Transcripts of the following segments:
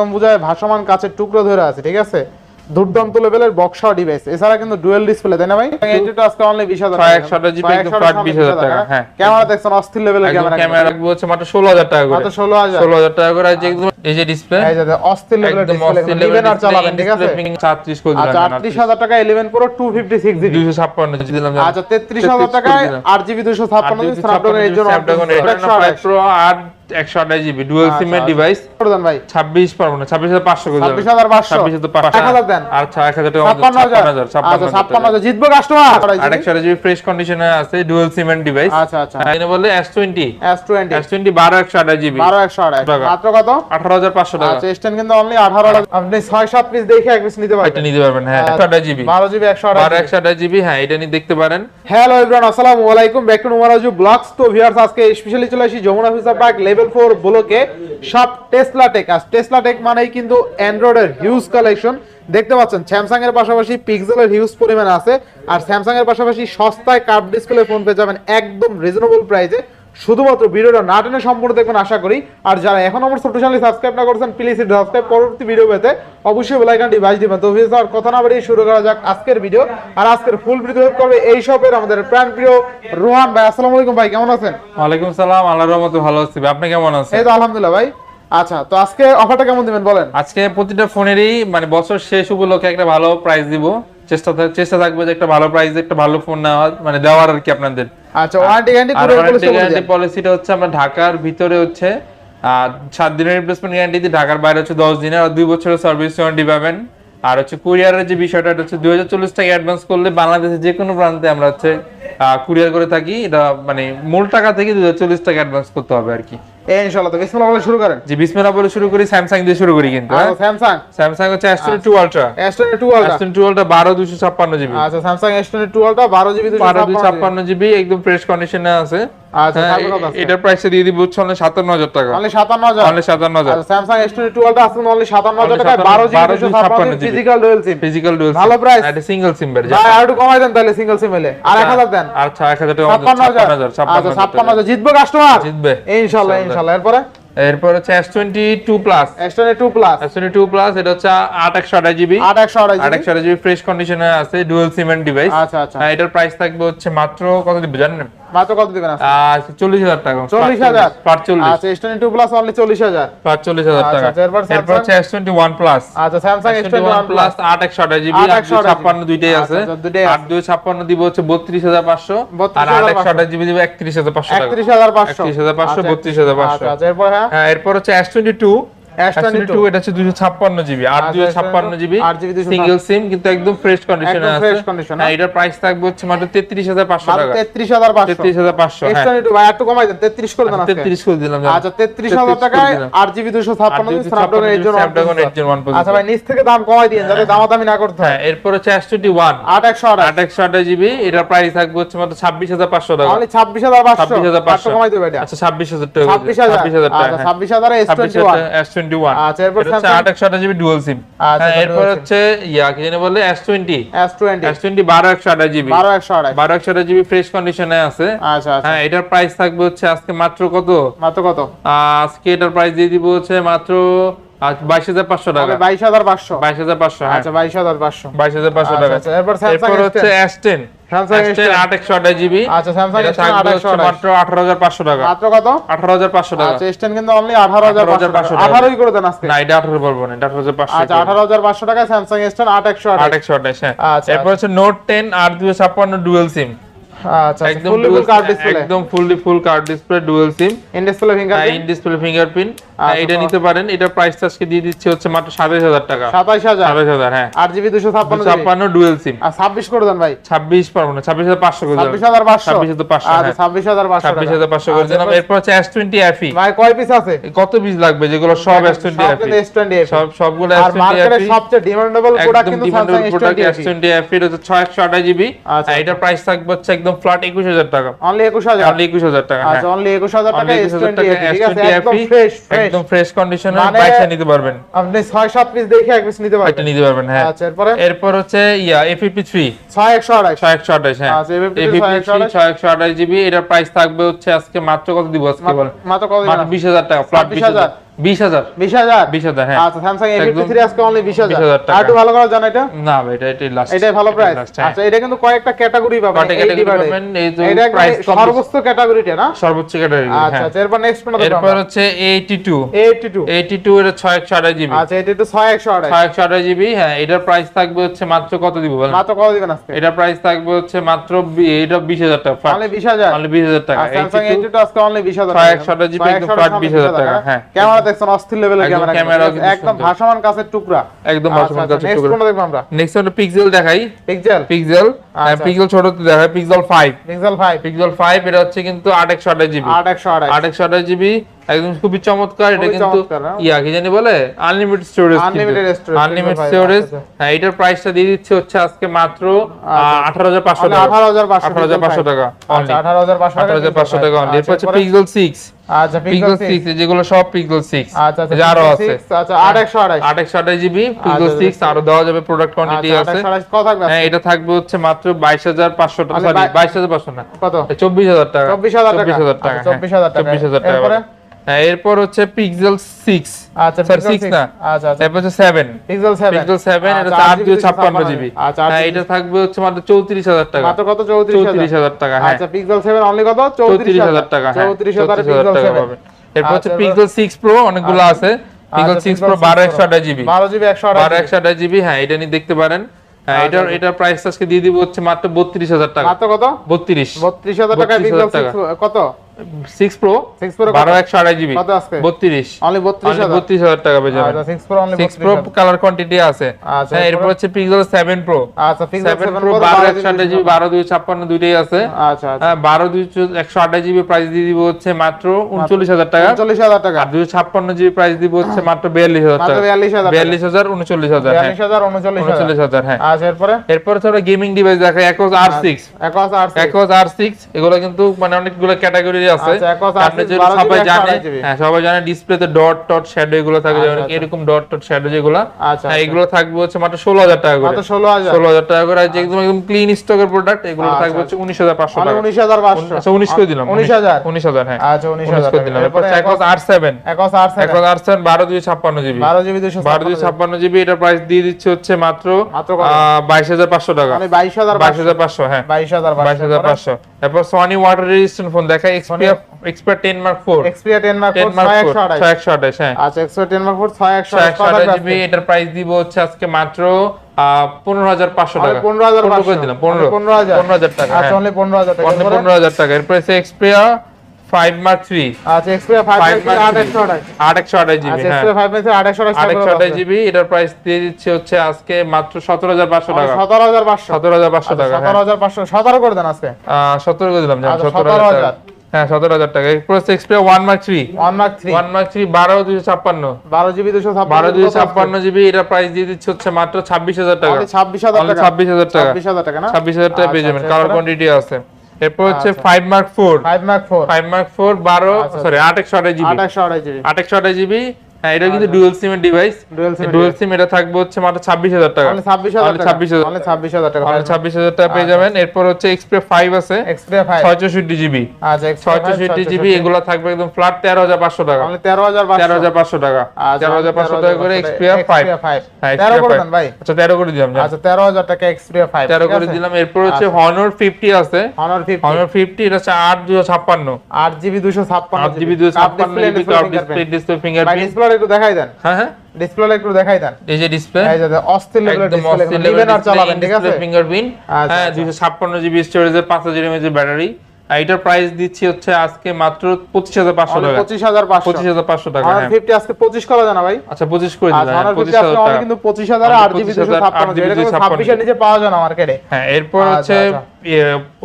একদম বুঝায় ভাসমান কাচের টুকরো ধরে আছে ঠিক আছে? দুর্দান্ত লেভেলের বক্সা ডিভাইস এছাড়া কিন্তু ডুয়েল ডিসপ্লে তাই না ভাই? এটা আজকে অনলি 20000 ছয় একশো জিবি একদম flat 20,000 টাকা, হ্যাঁ। ক্যামেরা দেখছেন অস্থির লেভেলের ক্যামেরা ক্যামেরা রাখব হচ্ছে মাত্র ষোলো হাজার টাকা করে। মাত্র 16000 ষোলো হাজার টাকা করে আছে একদম এই যে ডিসপ্লে এই যে অস্থির লেভেলের ডিসপ্লে নেবেন আর চালাবেন ঠিক আছে? display, চারত্রিশ করে আচ্ছা দিলাম 38000 টাকা 11 প্রো 256 জিবি দুইশো ছাপ্পান্ন দিলাম আচ্ছা 33000 টাকায় 8 জিবি 256 জিবি স্ন্যাপড্রাগন এর জন্য স্ন্যাপড্রাগন প্রো আর একশো আঠাশ জিবি ডুয়াল আচ্ছা, সিমের আচ্ছা। ডিভাইস প্রদান ভাই? ছাব্বিশ পারব না ছাব্বিশ হাজার পাঁচশো করে দিলাম। 26500 ছাব্বিশ হাজার পাঁচশো। দেন। আর এক হাজার টাকা 56000 ছাপ্পান্ন আচ্ছা হাজার। জিতবো কাস্টমার আর একশো জিবি ফ্রেশ কন্ডিশনে আছে ডুয়াল সিমেন্ট ডিভাইস আচ্ছা আচ্ছা। এখানে বলে S twenty S20 S twenty বারো একশো আঠাশ জিবি। 12128 টাকা। মাত্র কত? আঠারো হাজার পাঁচশো টাকা। আচ্ছা স্ট্যান্ড কিন্তু অনলি 18000 আপনি 6 7 পিস দেখে এক পিস নিতে এটা নিতে পারবেন হ্যাঁ একশো আঠাশ জিবি। 12 জিবি বারো 128 একশো আঠাশ জিবি হ্যাঁ এটা নিয়ে দেখতে পারেন। হ্যালো এভরিওয়ান আসসালামু আলাইকুম। Back to Numaraju blogs. তো ভিউয়ার্স আজকে স্পেশালি চলে আসি যমুনা ফিউচার পার্ক লেভেল 4 ব্লকে সব টেসলা টেক আর টেসলা টেক মানেই কিন্তু অ্যান্ড্রয়েডের হিউজ কালেকশন দেখতে পাচ্ছেন স্যামসাং এর পাশাপাশি পিক্সেলের হিউজ পরিমাণ আছে। আর স্যামসাং এর পাশাপাশি সস্তায় কার্ভ ডিসপ্লে ফোন পেয়ে যাবেন একদম রিজনেবল প্রাইসে শুধুমাত্র ভিডিওটা না টেনে সম্পূর্ণ দেখবেন আশা করি। আর যারা এখন আমার ছোট চ্যানেল সাবস্ক্রাইব না করছেন প্লিজ সাবস্ক্রাইব পরবর্তী ভিডিও পেতে অবশ্যই বেল আইকনটি বাজ দিবেন। তো আর কথা না বাড়িয়ে শুরু করা যাক আজকের ভিডিও আর আজকের ফুল ভিডিও করবে এই শপের আমাদের প্রাণ প্রিয় রোহান ভাই। আসসালামু আলাইকুম ভাই কেমন আছেন? ওয়ালাইকুম সালাম আল্লাহর রহমতে ভালো আছি আপনি কেমন আছেন? এই তো আলহামদুলিল্লাহ ভাই। আচ্ছা তো আজকে অফারটা কেমন দিবেন বলেন? আজকে প্রতিটা ফোনেরই মানে বছর শেষ উপলক্ষে একটা ভালো প্রাইস দিব। চেষ্টা চেষ্টা থাকবে যে একটা ভালো প্রাইসে একটা ভালো ফোন নেওয়া মানে দেওয়ার আর কি আপনাদের। আচ্ছা ওয়ারেন্টি গ্যারান্টি পুরো ওয়ারেন্টি গ্যারান্টি পলিসিটা হচ্ছে আমরা ঢাকার ভিতরে হচ্ছে আর সাত দিনের রিপ্লেসমেন্ট গ্যারান্টি দিয়ে ঢাকার বাইরে হচ্ছে দশ দিনের আর দুই বছরের সার্ভিস ওয়ারেন্টি পাবেন। আর হচ্ছে কুরিয়ারের যে বিষয়টা এটা হচ্ছে দুই হাজার চল্লিশ টাকা অ্যাডভান্স করলে বাংলাদেশের যে কোনো প্রান্তে আমরা হচ্ছে কুরিয়ার করে থাকি। এটা মানে মূল টাকা থেকে দুই হাজার চল্লিশ টাকা অ্যাডভান্স করতে হবে আর কি। ইনশাআল্লাহ তো বিসমিল্লাহ বলে শুরু করেন। যে বিসমিল্লাহ বলে শুরু করি স্যামসাং দিয়ে শুরু করি কিন্তু স্যামসাং স্যামসাং হচ্ছে S22 ultra S22 ultra S22 ultra 12 256 GB. আচ্ছা Samsung S22 ultra 12 GB 256 GB. একদম ফ্রেশ কন্ডিশনে আছে। আচ্ছা তারপর কত আছে? এটার প্রাইসে দিয়ে দিব হচ্ছে অনলি 57000 টাকা। অনলি 57000 অনলি 57000 আচ্ছা স্যামসাং S22 আলট্রা আছে অনলি 57000 টাকায় 57 12 GB. 256 GB physical dual SIM physical dual ভালো। এটা সিঙ্গেল সিম বের ভাই আর একটু কমাই দেন তাহলে সিঙ্গেল সিম এলে। আর 1000 দেন। 1000 টাকা 57000 57000 আচ্ছা 57000 জিতবো কাস্টমার জিতবে। ইনশাআল্লাহ। ইনশাআল্লাহ। এরপরে? এরপর হচ্ছে S22 plus S22 plus S22 plus এটা হচ্ছে 8128 জিবি। 8128 জিবি। 8128 জিবি ফ্রেশ কন্ডিশনে আছে ডুয়াল সিমেন্ট ডিভাইস আচ্ছা আচ্ছা। এটার প্রাইস থাকবে হচ্ছে মাত্র কত দিব জানেন? মাত্র কত দিবেন চল্লিশ হাজার টাকা। 40000 পাঁচচল্লিশ আচ্ছা S22 প্লাস অনলি 40000 পাঁচচল্লিশ হাজার। আচ্ছা, টাকা। আচ্ছা, এরপর হচ্ছে এস টোয়েন্টি ওয়ান প্লাস আচ্ছা স্যামসাং S21 ওয়ান প্লাস আট একশো আঠাশ জিবি ছাপ্পান্ন দুইটাই আচ্ছা, আছে। আট দুই ছাপ্পান্ন দিব হচ্ছে বত্রিশ হাজার পাঁচশো। আর আট একশো আঠাশ জিবি দিব একত্রিশ হাজার পাঁচশো টাকা। 31500 31500, 32500 আচ্ছা আচ্ছা এরপর হ্যাঁ? হ্যাঁ এরপর হচ্ছে এস টোয়েন্টি টু S22 এটা হচ্ছে দুইশো ছাপ্পান্ন জিবি আট আচ্ছা, ছাপ্পান্ন জিবি 8 GB 256 সিঙ্গেল সিম কিন্তু একদম ফ্রেশ কন্ডিশনে আছে fresh condition, হ্যাঁ এটার প্রাইস থাকবে হচ্ছে মাত্র তেত্রিশ হাজার পাঁচশো মাত্র টাকা। 33500 তেত্রিশ হাজার পাঁচশো হ্যাঁ। S22 ভাই একটু কমাই দেন 33 করে দেন তেত্রিশ করে দিলাম আচ্ছা 33000 টাকায় 8 জিবি 256 জিবি স্ন্যাপড্রাগন এর জন্য স্ন্যাপড্রাগন এর জন্য one আচ্ছা ভাই নিচ থেকে দাম কমাই দিয়েন যাতে দামাদামি না করতে হ্যাঁ। হয় এরপর হচ্ছে এস টোয়েন্টি ওয়ান 8128 আট একশো আঠাশ জিবি এটার প্রাইস থাকবে হচ্ছে মাত্র ছাব্বিশ হাজার পাঁচশো টাকা। 26500 ছাব্বিশ হাজার পাঁচশো। কমাই দেবে আচ্ছা ছাব্বিশ হাজার টাকা 26000 ছাব্বিশ হাজার। টাকা আচ্ছা 26000 এর ছাব্বিশ S21 এস টোয়েন্টি আচ্ছা, এরপর হচ্ছে জিবি ডুয়াল সিম আচ্ছা, হ্যাঁ এরপর হচ্ছে ইয়া কি জানি বলে S twenty S20 S twenty বারো একশো আঠাশ জিবি। 12128 বারো একশো আঠাশ জিবি ফ্রেশ কন্ডিশনে আছে। আচ্ছা আচ্ছা। হ্যাঁ এটার প্রাইস থাকবে হচ্ছে আজকে মাত্র কত? মাত্র কত? আজকে এটার প্রাইস দিয়ে দিব হচ্ছে মাত্র বাইশ হাজার পাঁচশো টাকা। অনলি 22500 বাইশ হাজার পাঁচশো হ্যাঁ। আচ্ছা 22500 আচ্ছা, টাকা। আচ্ছা, এরপর Samsung এরপর হচ্ছে S10 এস S10 S10 আট একশো আঠাশ জিবি। আচ্ছা স্যামসাং এটা S10 থাকবে হচ্ছে 2828 মাত্র আঠারো হাজার পাঁচশো টাকা। মাত্র কত? আচ্ছা কিন্তু অনলি 18500 18,500 টাকা। 18ই করে দেন আজকে। না এটা আঠারো পারব না এটা আঠারো হাজার পাঁচশো আচ্ছা 18500 টাকা স্যামসাং স্ট্যান্ড 8128 আট একশো আঠাশ। হ্যাঁ। আচ্ছা, এরপর হচ্ছে নোট টেন আর দুশো ছাপ্পান্ন ডুয়েল সিম আচ্ছা একদম ফুল ফুল কার্ড ডিসপ্লে একদম fully full card display dual SIM in display fingerprint in display fingerprint আচ্ছা, এটা নিতে পারেন। এটার প্রাইস আজকে দিয়ে দিচ্ছে হচ্ছে মাত্র সাতাশ হাজার টাকা। 27000 সাতাশ হাজার হ্যাঁ। 8GB 256 GB? ছাপ্পান্ন সিম আর 26 করে দেন ভাই। ছাব্বিশ পারব না ছাব্বিশ হাজার পাঁচশো করে দিলাম। 26500 ছাব্বিশ হাজার পাঁচশো আচ্ছা 26500 ছাব্বিশ টাকা। হাজার পাঁচশো করে আচ্ছা, এরপর- এরপর হচ্ছে এস টোয়েন্টি ভাই কয় পিস আছে? কত পিস লাগবে? যেগুলো সব এস টোয়েন্টি সব এফি S20 সব সবগুলো আর মার্কেটে সবচেয়ে ডিমান্ডেবল প্রোডাক্ট একদম কিন্তু ডিমান্ডেবল S20 এস টোয়েন্টি হচ্ছে ছয় একশো আঠাশ জিবি। আচ্ছা। এটার প্রাইস থাকবে হচ্ছে একদম ফ্ল্যাট একুশ হাজার টাকা। অনলি 21000 অনলি একুশ হাজার টাকা আচ্ছা অনলি 21000 টাকা Only 21,000 S20 টাকা ঠিক আছে? একদম ফ্রেশ একদম ফ্রেশ কন্ডিশনে বাইসা নিতে পারবেন। আপনি 6 7 পিস দেখে এক পিস নিতে পারবেন। এটা নিতে পারবেন হ্যাঁ। আচ্ছা এরপরে? এরপর হচ্ছে ইয়া এফিপি থ্রি 6128 ছয় একশো আঠাশ হ্যাঁ। আচ্ছা, এফিপি থ্রি 628 ছয় একশো আঠাশ জিবি এটার প্রাইস থাকবে হচ্ছে আজকে মাত্র কত দিব আজকে বলেন? মাত্র কত মাত্র বিশ হাজার টাকা ফ্ল্যাট বিশ হ্যাঁ। আচ্ছা স্যামসাং এ ফিফটি একদম থ্রি আজকে অনলি 20,000 টাকা। একটু ভালো করে জানা এটা? না ভাই এটা এটাই লাস্ট এটাই ভালো প্রাইস আচ্ছা এটা কিন্তু কয়েকটা ক্যাটাগরি পাবেন এই ডিভাইডে পাবেন, এই যে এটা একদম price কম বেশি। সর্বোচ্চ ক্যাটাগরিটা না? সর্বোচ্চ ক্যাটাগরি আচ্ছা হ্যাঁ। আচ্ছা এরপর নেক্সট কোনটা এরপর হচ্ছে এইটি টু 82 এর ছয় একশো আঠাশ জিবি আচ্ছা এটা তো 6 128 ছয় একশো আঠাশ জিবি হ্যাঁ এটার প্রাইস থাকবে হচ্ছে মাত্র কত দিব বলেন? মাত্র কত দিবেন আজকে? এটা প্রাইস থাকবে হচ্ছে মাত্র এটা টাকা অনলি 20000 অনলি বিশ হাজার টাকা। আর স্যামসাং 82 82 আজকে অনলি 20000 ছয় একশো আঠাশ জিবি একদম 20,000 টাকা, হ্যাঁ। ক্যামেরা দেখছেন অস্থির লেভেলের ক্যামেরা একদম। ভাসমান কাছের টুকরা। একদম ভাসমান কাছের টুকরা। কোনটা দেখব আমরা। নেক্সট আমরা পিক্সেল দেখাই। পিক্সেল পিক্সেল আচ্ছা। পিক্সেল ছোট দেখাই। Pixel five Pixel 5 Pixel five এটা হচ্ছে কিন্তু আট একশো আঠাশ জিবি 8128 আট একশো আঠাশ জিবি একদম খুবই চমৎকার এটা কিন্তু হ্যাঁ। ইয়া কি জানি বলে? Unlimited storage Unlimited storage, unlimited storage আচ্ছা, হ্যাঁ এটার প্রাইসটা দিয়ে দিচ্ছে হচ্ছে আজকে মাত্র আঠারো হাজার পাঁচশো টাকা। 18500 আঠারো হাজার পাঁচশো টাকা আচ্ছা 18500 আঠারো হাজার পাঁচশো টাকা অনলি এরপর হচ্ছে পিক্সেল সিক্স আচ্ছা পিক্সেল পিক্সেল সিক্স যেগুলো সব পিক্সেল সিক্স আচ্ছা আচ্ছা আরও আছে। আচ্ছা 8128 আট একশো আঠাশ জিবি পিক্সেল আচ্ছা, সিক্স আরও দেওয়া যাবে প্রোডাক্ট কোয়ান্টিটি আচ্ছা আছে। 8128 হ্যাঁ এটা থাকবে হচ্ছে মাত্র বাইশ হাজার পাঁচশো টাকা সরি বাই- বাইশ হাজার পাঁচশো না। কত? চব্বিশ হাজার টাকা। 24,000 টাকা। চব্বিশ হাজার টাকা আচ্ছা, 24,000 টাকা। টাকা এরপরে? হ্যাঁ এরপর হচ্ছে পিক্সেল সিক্স আচ্ছা স্যার 6 না? আচ্ছা আচ্ছা। তারপর হচ্ছে সেভেন পিক্সেল 7 পিক্সেল সেভেন এটা আচ্ছা, 8 দুই GB জিবি আচ্ছা হ্যাঁ এটা থাকবে হচ্ছে মাত্র চৌত্রিশ হাজার টাকা। মাত্র কত? 34000 টাকা হ্যাঁ। আচ্ছা পিক্সেল 7 অনলি কত? চৌত্রিশ হাজার টাকা হ্যাঁ 34000 পিক্সেল 7 এরপর হচ্ছে আচ্ছা, পিক্সেল সিক্স প্রো অনেকগুলো আছে। পিক্সেল সিক্স প্রো 6 বারো একশো আঠাশ জিবি 12 জিবি 128 বারো একশো আঠাশ জিবি হ্যাঁ এটা নিয়ে দেখতে পারেন। হ্যাঁ এটার এটার প্রাইস আজকে দিয়ে দিব হচ্ছে মাত্র বত্রিশ হাজার টাকা। মাত্র কত? বত্রিশ। 32000 টাকা 32,000 পিক্সেল টাকা। 6 কত? সিক্স প্রো 6 Pro কত? একশো আড়াই জিবি কত আজকে? বত্রিশ। অনলি 32000 বত্রিশ হাজার টাকা পেয়ে যাবেন আচ্ছা 6 Pro only six pro colour quantity আছে। আচ্ছা, হ্যাঁ এরপর হচ্ছে পিক্সেল সেভেন প্রো আচ্ছা সেভেন 7 Pro দুইটাই আছে। আচ্ছা আচ্ছা। হ্যাঁ প্রাইস দিয়ে দিব হচ্ছে মাত্র উনচল্লিশ হাজার টাকা। 49000 টাকা। আর দুই ছাপ্পান্ন জিবি প্রাইস দিব হচ্ছে মাত্র বিয়াল্লিশ হাজার মাত্র টাকা। 42000 হাজার উনচল্লিশ হাজার হ্যাঁ। 42000 39000 উনচল্লিশ হাজার। হ্যাঁ। আচ্ছা এরপরে? এরপর হচ্ছে গেমিং ডিভাইস দেখাই একোস আর সিক্স একস আর একোস আর সিক্স এগুলো কিন্তু মানে অনেকগুলো ক্যাটাগরি আছে। আচ্ছা, আপনি R6 যদি সবাই জানে হ্যাঁ সবাই জানে ডিসপ্লেতে ডট টট শ্যাডো এগুলো থাকে আচ্ছা, আচ্ছা। এরকম ডট টট শ্যাডো যেগুলো আচ্ছা হ্যাঁ এগুলো থাকবে হচ্ছে মাত্র ষোলো হাজার টাকা করে। 16000 ষোলো হাজার। টাকা করে। আর একদম একদম ক্লিন স্টকের প্রোডাক্ট এগুলো আচ্ছা, থাকবে হচ্ছে উনিশ হাজার পাঁচশো অনলি টাকা। 19500 আচ্ছা উনিশ করে দিলাম 19000 উনিশ হাজার। হ্যাঁ। আচ্ছা উনিশ 19000 করে দিলাম। এরপর একোস আর সেভেন একস আর একোস আর সেভেন বারো দুই ছাপ্পান্ন জিবি। 12 জিবি 200 বারো দুই ছাপ্পান্ন জিবি এটা প্রাইস দিয়ে দিচ্ছে হচ্ছে মাত্র মাত্র কত? বাইশ হাজার পাঁচশো টাকা। মানে 22000 বাইশ হাজার পাঁচশো হ্যাঁ। 22000 বাইশ হাজার পাঁচশো। তারপর সনি ওয়াটার রেজিস্ট্যান্ট ফোন দেখা Xperia 10 Mark 4 6128 ছয় একশো আঠাশ। হ্যাঁ। আচ্ছা Xperia 10 Mark 4 6128 একশো কত আঠাশ থাকবে জিবি এটার প্রাইস দিব হচ্ছে আজকে মাত্র পনেরো হাজার পাঁচশো অনলি টাকা। 15500 করে দিলাম পনেরো। 15000 পনেরো হাজার টাকা আচ্ছা হ্যাঁ। অনলি 15000 টাকা। অনলি টাকা। এরপর আচ্ছা Xperia 5 ফাইভ Max 828 আট একশো আঠাশ। জিবি আচ্ছা হ্যাঁ। Xperia 5 Max 828 আট একশো আঠাশ জিবি এটার প্রাইস দিয়ে দিচ্ছে হচ্ছে আজকে মাত্র সতেরো হাজার পাঁচশো টাকা। 17500 সতেরো হাজার পাঁচশো টাকা হ্যাঁ। 17500 17 করে দেন আজকে। সতেরো করে দিলাম আচ্ছা, সতেরো হাজার 17,000 টাকা। হ্যাঁ সতেরো হাজার টাকা। হচ্ছে Xperia one mark three 1 mark 3 one mark three বারো দুশো ছাপ্পান্ন। 12 জিবি 256 বারো দুশো ছাপ্পান্ন জিবি এটা প্রাইস দিয়ে দিচ্ছে হচ্ছে মাত্র ছাব্বিশ হাজার টাকা। ছাব্বিশ 26000 টাকা। ছাব্বিশ হাজার টাকা। 26000 টাকা না? ছাব্বিশ হাজার টাকা পেয়ে আচ্ছা, যাবেন। আচ্ছা, কালার কোয়ান্টিটি আছে। এরপর হচ্ছে আচ্ছা। Five mark four 5 mark 4 five mark four বারো আচ্ছা, সরি আট একশো আঠাশ জিবি। 2828 জিবি। আট একশো আঠাশ জিবি হ্যাঁ এটা কিন্তু ডুয়েল সিমের device Dual SIM dual SIM এটা থাকবে হচ্ছে মাত্র ছাব্বিশ হাজার টাকা। অনলি 26000 অনলি টাকা। 26,000 অনলি 26000 টাকা। ছাব্বিশ হাজার টাকা পেয়ে যাবেন। এরপর হচ্ছে এক্সপ্রে ফাইভ আছে। Xperia 5 ছয় চৌষট্টি জিবি আচ্ছা ছয় Xperia 5 চৌষট্টি জিবি এগুলো থাকবে একদম ফ্ল্যাট তেরো হাজার পাঁচশো টাকা। অনলি 13500 তেরো হাজার পাঁচশো টাকা। আচ্ছা, তেরো হাজার পাঁচশো টাকা করে 13,500 Xperia 5 হ্যাঁ 13 করে দেন ভাই। আচ্ছা তেরো করে দিলাম। আচ্ছা 13000 টাকা Xperia 5 তেরো করে দিলাম। এরপর হচ্ছে আচ্ছা। হনর ফিফটি আছে। Honor 50 হনর ফিফটি এটা হচ্ছে আট দুশো ছাপ্পান্ন। 8 জিবি 256 আট জিবি দুশো ছাপ্পান্ন GB curve display display fingerprint display একটু দেখাই দেন। হ্যাঁ হ্যাঁ। ডিসপ্লে একটু দেখাই দেন। এই যে ডিসপ্লে এই যে অস্থির লেভেলের ডিসপ্লে নেবেন আর চালাবেন ঠিক আছে? ফিঙ্গারপ্রিন্ট আচ্ছা, হ্যাঁ আচ্ছা। দুশো ছাপ্পান্ন জিবি স্টোরেজের পাঁচ হাজার এমএজ ব্যাটারি আর এটার প্রাইস দিচ্ছি হচ্ছে আজকে মাত্র পঁচিশ হাজার পাঁচশো অনলি টাকা। 25500 পঁচিশ। হাজার পাঁচশো টাকা Honor হ্যাঁ। 50 আজকে 25 করা জানা ভাই? আচ্ছা পঁচিশ করে আচ্ছা দিলাম Honor পঁচিশ 50 হাজার টাকা। কিন্তু 25000 আর 8 জিবি 25,000 256 8GB এটা কিন্তু 256 26 এর নিচে পাওয়া যায় না মার্কেটে হ্যাঁ এরপর আচ্ছা, হচ্ছে আচ্ছা।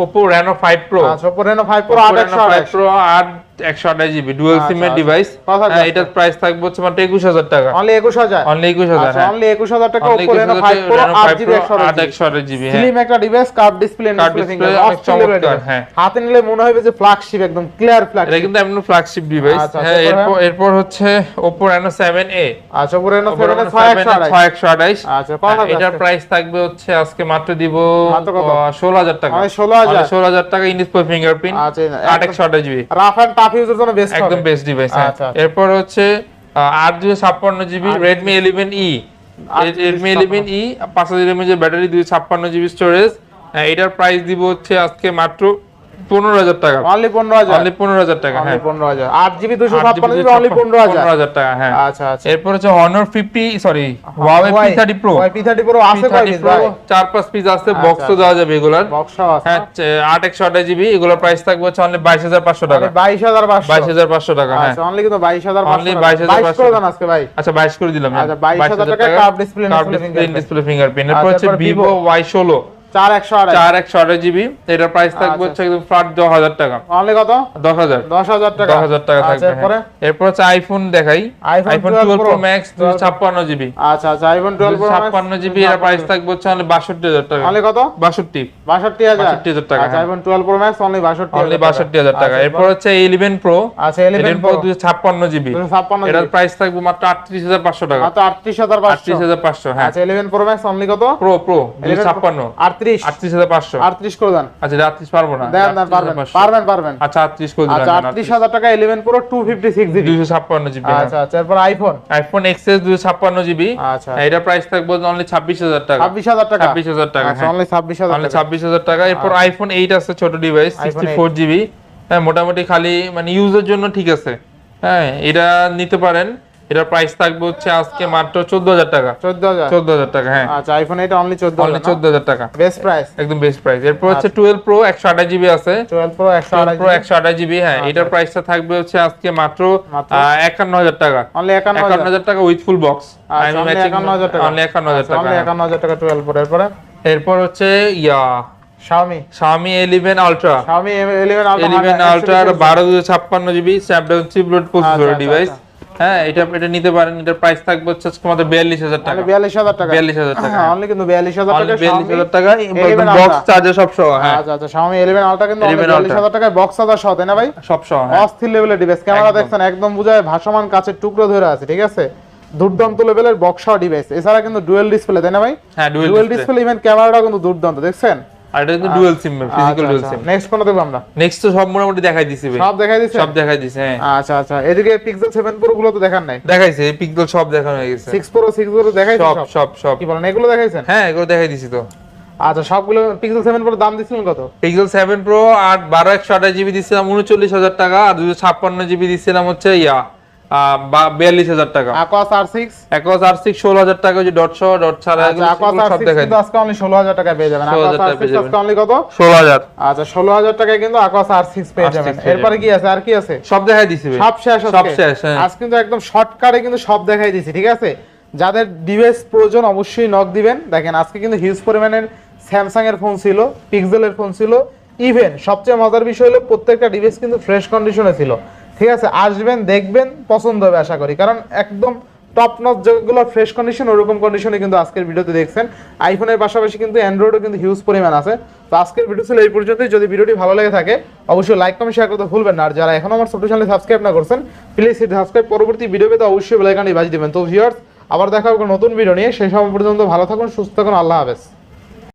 ওপো রেনো ফাইভ প্রো আচ্ছা Oppo Reno 5 Pro 8128 প্রো আট একশো আঠাশ জিবি ডুয়েল। ডিভাইস আজকে? এটার প্রাইস থাকবে হচ্ছে মাত্র একুশ হাজার টাকা। অনলি 21000 অনলি একুশ হাজার অনলি 21000 টাকা Only Oppo Reno 5 Pro Reno 8 5 GB Pro, 128 আট একশো আঠাশ জিবি হ্যাঁ। একটা device curve display Curved display display, finger অনেক চমৎকার, হ্যাঁ। হাতে নিলে মনে হবে যে ফ্ল্যাগশিপ একদম ক্লিয়ার এটা কিন্তু এমন ফ্ল্যাগশিপ ডিভাইস আচ্ছা, হ্যাঁ এরপর এরপর হচ্ছে Oppo Reno 7a আচ্ছা Oppo Reno Oppo 7 Reno এর 7 6128 6128 আচ্ছা এটার প্রাইস থাকবে হচ্ছে আজকে মাত্র দিব মাত্র কত? ষোলো হাজার টাকা। অনলি 16000 ষোলো হাজার টাকা ইন ডিসপ্লে ফিঙ্গারপ্রিন্ট আচ্ছা আট একশো আঠাশ জিবি রাফ এন্ড ইউজের জন্য বেস্ট একদম বেস্ট ডিভাইস আচ্ছা, আচ্ছা। এরপর হচ্ছে আট দুশো ছাপ্পান্ন GB Redmi eleven E Redmi eleven E পাঁচ হাজার ব্যাটারি দুশো ছাপ্পান্ন জিবি স্টোরেজ এটার প্রাইস দিব হচ্ছে আজকে মাত্র পনেরো হাজার টাকা। অনলি পনেরো হাজার? অনলি পনেরো হাজার টাকা হ্যাঁ। পনেরো হাজার। আট জিবি দুশো ছাপ্পান্ন জিবি অনলি পনেরো হাজার। পনেরো হাজার টাকা হ্যাঁ। আচ্ছা আচ্ছা। এরপর হচ্ছে Honor 50 sorry Huawei P30 Pro P30 Pro আছে কয় P30 পিস Pro ভাই? চার পাঁচ পিস আছে আচ্ছা, বক্সও দেওয়া যাবে এগুলার। বক্সটাও আছে। হ্যাঁ আট একশো আঠাশ জিবি এগুলোর প্রাইস থাকবে হচ্ছে অনলি বাইশ হাজার পাঁচশো টাকা। বাইশ হাজার পাঁচশো। বাইশ হাজার পাঁচশো টাকা হ্যাঁ। আচ্ছা অনলি কিন্তু বাইশ হাজার Only বাইশ 22,500 করে দেন আজকে ভাই। আচ্ছা বাইশ করে দিলাম আচ্ছা, 22,000 টাকা curved display display display fingerprint আচ্ছা, এরপর হচ্ছে Vivo ওয়াই ষোলো। জিবি। এটার প্রাইস থাকবে আচ্ছা। হচ্ছে একদম ফ্ল্যাট দশ হাজার টাকা। অনলি কত? দশ হাজার। দশ হাজার টাকা। দশ হাজার টাকা আচ্ছা থাকবে হ্যাঁ। এরপর? হচ্ছে আইফোন দেখাই। আইফোন টুয়েলভ প্রো ম্যাক্স ছাপ্পান্ন জিবি। আচ্ছা আচ্ছা আইফোন টুয়েলভ প্রো ছাপ্পান্ন জিবি এর প্রাইস থাকবে হচ্ছে অনলি বাষট্টি হাজার টাকা। অনলি কত? বাষট্টি। বাষট্টি হাজার। 62,000 টাকা, আচ্ছা হ্যাঁ। IPhone twelve pro max only বাষট্টি অনলি বাষট্টি হাজার টাকা। এরপর হচ্ছে ইলেভেন প্রো আচ্ছা ইলেভেন ইলেভেন প্রো প্রো দুশো ছাপ্পান্ন জিবি। এটার প্রাইস থাকবে মাত্র আটত্রিশ হাজার পাঁচশো টাকা। আটত্রিশ হাজার পাঁচশো। আটত্রিশ হাজার পাঁচশো হ্যাঁ। আচ্ছা ইলেভেন প্রো ম্যাক্স অনলি কত? প্রো প্রো দুশো ছাপ্পান্ন। আটত্রিশ আটত্রিশ। হাজার পাঁচশো। আটত্রিশ করে দেন। আচ্ছা আটত্রিশ পারব না। দেন দেন পারবেন পারবেন পারবেন। আচ্ছা আটত্রিশ করে আচ্ছা দিলাম আটত্রিশ হাজার টাকা eleven pro two fifty six GB GB আচ্ছা আচ্ছা এরপর আইফোন আইফোন এক্সএস দুশো ছাপ্পান্ন জিবি। আচ্ছা। এটার প্রাইস থাকবে অনলি ছাব্বিশ হাজার টাকা। ছাব্বিশ হাজার টাকা। ছাব্বিশ হাজার টাকা আচ্ছা হ্যাঁ। অনলি অনলি টাকা। এরপর আইফোন আছে ছোট device iPhone sixty four GB হ্যাঁ মোটামুটি খালি মানে ইউজের জন্য ঠিক আছে। হ্যাঁ এটা নিতে পারেন। এটার প্রাইস থাকবে হচ্ছে আজকে মাত্র চোদ্দ হাজার টাকা। চোদ্দ হাজার চোদ্দ হাজার টাকা হ্যাঁ। আচ্ছা আইফোন এটা অনলি চোদ্দ অনলি চোদ্দ হাজার টাকা। বেস্ট প্রাইস একদম বেস্ট প্রাইস এরপর হচ্ছে আচ্ছা। টুয়েলভ প্রো একশো আঠাশ জিবি আছে। টুয়েলভ প্রো একশো আড়াই প্রো একশো আঠাশ জিবি হ্যাঁ। এটার প্রাইসটা থাকবে হচ্ছে আজকে মাত্র মাত্র? একান্ন হাজার টাকা। অনলি একান্ন একান্ন হাজার হাজার টাকা উইথ ফুল বক্স আচ্ছা অনলি একান্ন হাজার টাকা। অনলি একান্ন হাজার টাকা অনলি হ্যাঁ। একান্ন হাজার টাকা টুয়েলভ প্রো এরপরে? এরপর হচ্ছে yeah Xiaomi Xiaomi 11 Ultra Xiaomi eleven ultra 11 Ultra আর 12 GB Snapdragon chip load processor আচ্ছা, ডিভাইস হ্যাঁ এটা এটা নিতে পারেন এটার প্রাইস থাকবে হচ্ছে মাত্র 42000 টাকা। বিয়াল্লিশ হাজার টাকা। 42000 টাকা। অনলি কিন্তু বিয়াল্লিশ হাজার অনলি টাকা 42000 টাকা 11 বক্স। চার্জার সব সহ হ্যাঁ। আচ্ছা আচ্ছা কিন্তু 11 বিয়াল্লিশ হাজার টাকায় বক্স চার্জার সহ তাই না ভাই? সব সহ হ্যাঁ। অস্থির লেভেলের ডিভাইস ক্যামেরা দেখছেন একদম বুঝায় ভাসমান কাছের টুকরো ধরে আছে ঠিক আছে? দুর্দান্ত লেভেলের বক্স ডিভাইস এছাড়া কিন্তু ডুয়েল ডিসপ্লে তাই না ভাই? হ্যাঁ ডুয়েল ডিসপ্লে ইভেন ক্যামেরাটা কিন্তু দুর্দান্ত দেখছেন? আর এটা কিন্তু dual SIM physical dual SIM next কোনটা দেখব আমরা? নেক্সট তো সব মোটামুটি দেখাই দিছি ভাই। সব দেখাই দিচ্ছে সব দেখাই দিছে হ্যাঁ। আচ্ছা আচ্ছা। এদিকে পিক্সেল 7 প্রো গুলো তো দেখান নাই? দেখাইছে পিক্সেল সব দেখানো হয়ে গেছে। 6 প্রো 6 প্রো দেখাইছেন সব সব? সব সব। কি বলেন এগুলো দেখাইছেন? হ্যাঁ এগুলো দেখাই দিছি তো। আচ্ছা সবগুলো পিক্সেল 7 প্রো দাম দিছিলেন কত? পিক্সেল প্রো আর বারো একশো আঠাশ জিবি দিচ্ছিলাম উনচল্লিশ হাজার টাকা। আর দুশো ছাপ্পান্ন জিবি দিচ্ছিলাম হচ্ছে ইয়া বিয়াল্লিশ হাজার টাকা। Aquas R6 একস আর সিক্স ষোলো হাজার টাকা যে ডট সহ ডট ছাড়া আচ্ছা এগুলো Aquas সেগুলো সব R6 দেখাই কিন্তু আজকে অনলি 16000 টাকায় পেয়ে যাবেন। 16,000 Aquas টাকায় পেয়ে R6 যাবেন। আজকে অনলি কত? ষোলো হাজার। আচ্ছা 16000 টাকায় কিন্তু Aquas R6 পেয়ে যাবেন। এরপরে কি আছে? আর কি আছে? সব দেখাই দিছি সব শেষ সব শেষ হ্যাঁ। আজ কিন্তু একদম শর্টকাটে কিন্তু সব দেখাই দিয়েছি ঠিক আছে? যাদের ডিভাইস প্রয়োজন অবশ্যই নক দিবেন। দেখেন আজকে কিন্তু হিউজ পরিমাণের স্যামসাং এর ফোন ছিল পিক্সেলের ফোন ছিল। ইভেন সবচেয়ে মজার বিষয় হলো প্রত্যেকটা ডিভাইস কিন্তু ফ্রেশ কন্ডিশনে ছিল। ঠিক আছে, আসবেন, দেখবেন, পছন্দ হবে আশা করি। কারণ একদম টপ নচ যেগুলো ফ্রেশ কন্ডিশন ওরকম কন্ডিশনে কিন্তু আজকের ভিডিওতে দেখছেন। আইফোনের পাশাপাশি কিন্তু অ্যান্ড্রয়েডও কিন্তু হিউজ পরিমাণ আছে। তো আজকের ভিডিও ছিল এই পর্যন্তই। যদি ভিডিওটি ভালো লেগে থাকে, অবশ্যই লাইক কমেন্ট শেয়ার করতে ভুলবেন আর যারা এখনও আমার ছোট চ্যানেলে সাবস্ক্রাইব না করছেন প্লিজ সেটা সাবস্ক্রাইব পরবর্তী ভিডিও পেতে অবশ্যই বেলাইকানটি বাজিয়ে দিবেন। তো ভিউয়ার্স আবার দেখা হবে নতুন ভিডিও নিয়ে। সেই সময় পর্যন্ত ভালো থাকুন, সুস্থ থাকুন। আল্লাহ হাফেজ।